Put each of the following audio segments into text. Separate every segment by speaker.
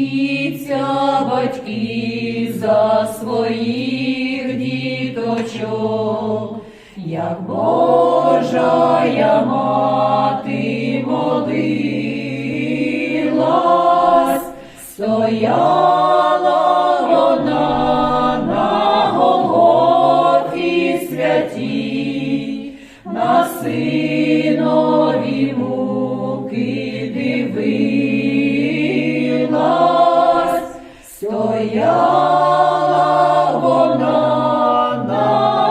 Speaker 1: Моліться, батьки, за своїх діточок, як Божая мати молилась, стояла вона на Голгофі святій, на синові муки стояла вона на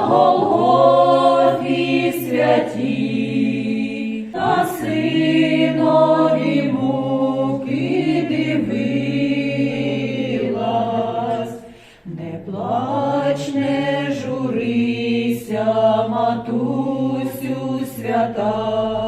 Speaker 1: Голгофі святій, на синові муки дивилась, не плач, не журися, матусю свята,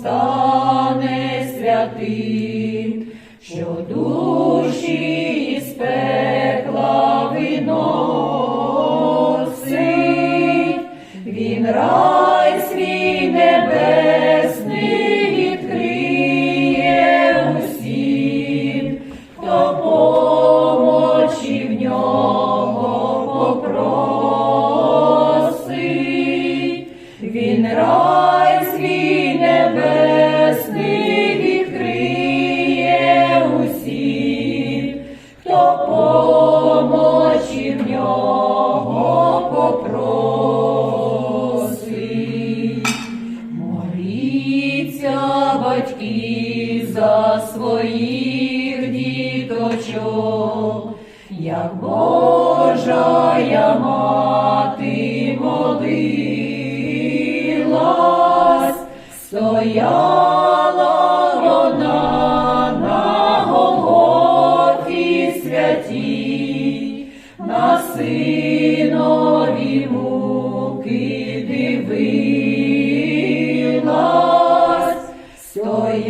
Speaker 1: стане святим, що душі із пекла виносить, він рай свій небесний відкриє усім, хто помочі в нього попросить, він рай свій батьки, за своїх діточок, як Божая мати молилась, стояла вона на Голгофі святій, на синові муки